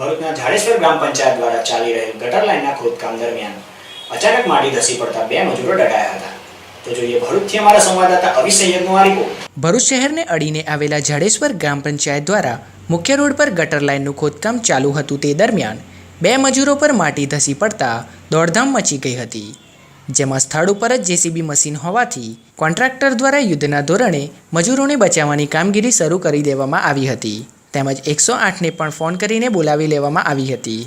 ભરૂચના ઝાડેશ્વર ગ્રામ પંચાયત દ્વારા ચાલી રહેલ ગટર લાઇનના ખોદકામ દરમિયાન અચાનક માટી ધસી પડતા બે મજૂરો ડટાયા હતા. ભરૂચ શહેરને અડીને આવેલા જાડેશ્વર ગ્રામ પંચાયત દ્વારા મુખ્ય રોડ પર ગટર લાઇનનું ખોદકામ ચાલુ હતું તે દરમિયાન બે મજૂરો પર માટી ધસી પડતા દોડધામ મચી ગઈ હતી. જેમાં સ્થળ ઉપર જ જેસીબી મશીન હોવાથી કોન્ટ્રાક્ટર દ્વારા યુદ્ધના ધોરણે મજૂરોને બચાવવાની કામગીરી શરૂ કરી દેવામાં આવી હતી. તેમજ એકસો આઠને પણ ફોન કરીને બોલાવી લેવામાં આવી હતી.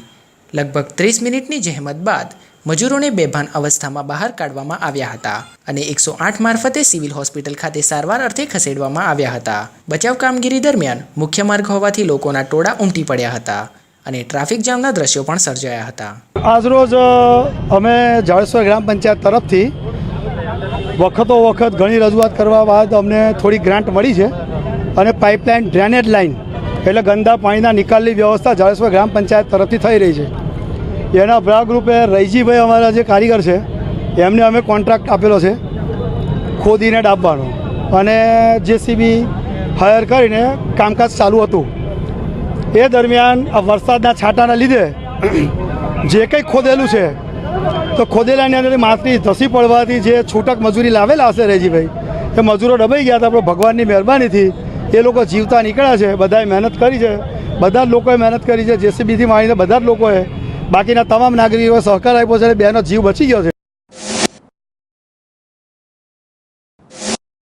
લગભગ ત્રીસ મિનિટની જહેમત બાદ મજૂરોને બેભાન અવસ્થામાં બહાર કાઢવામાં આવ્યા હતા અને એકસો આઠ મારફતે સિવિલ હોસ્પિટલ ખાતે સારવાર અર્થે ખસેડવામાં આવ્યા હતા. બચાવ કામગીરી દરમિયાન મુખ્ય માર્ગ હોવાથી લોકોના ટોળા ઉમટી પડ્યા હતા અને ટ્રાફિક જામના દ્રશ્યો પણ સર્જાયા હતા. આજરોજ અમે જાડેશ્વર ગ્રામ પંચાયત તરફથી વખતો વખત ઘણી રજૂઆત કરવા બાદ અમને થોડી ગ્રાન્ટ મળી છે અને પાઇપલાઇન ડ્રેનેજ લાઇન એટલે ગંદા પાણીના નિકાલની વ્યવસ્થા જાડેશ્વર ગ્રામ પંચાયત તરફથી થઈ રહી છે. એના ભાગરૂપે રૈજીભાઈ અમારા જે કારીગર છે, એમને અમે કોન્ટ્રાક્ટ આપેલો છે, ખોદીને ડાબવાનો અને જેસીબી હાયર કરીને કામકાજ ચાલુ હતું. એ દરમિયાન આ વરસાદના છાંટાના લીધે જે કંઈ ખોદેલું છે, તો ખોદેલાની અંદર માટી ધસી પડવાથી જે છૂટક મજૂરી લાવેલા હશે રેજીભાઈ, એ મજૂરો દબાઈ ગયા હતા, પણ ભગવાનની મહેરબાનીથી એ લોકો જીવતા નીકળ્યા છે, બધાએ મહેનત કરી છે. બધા જ લોકોએ મહેનત કરી છે, જેસીબીથી માંડીને બધા જ લોકોએ. બાકીના તમામ નાગરિકોએ સહકાર આપ્યો છે બેનો જીવ બચી ગયો છે.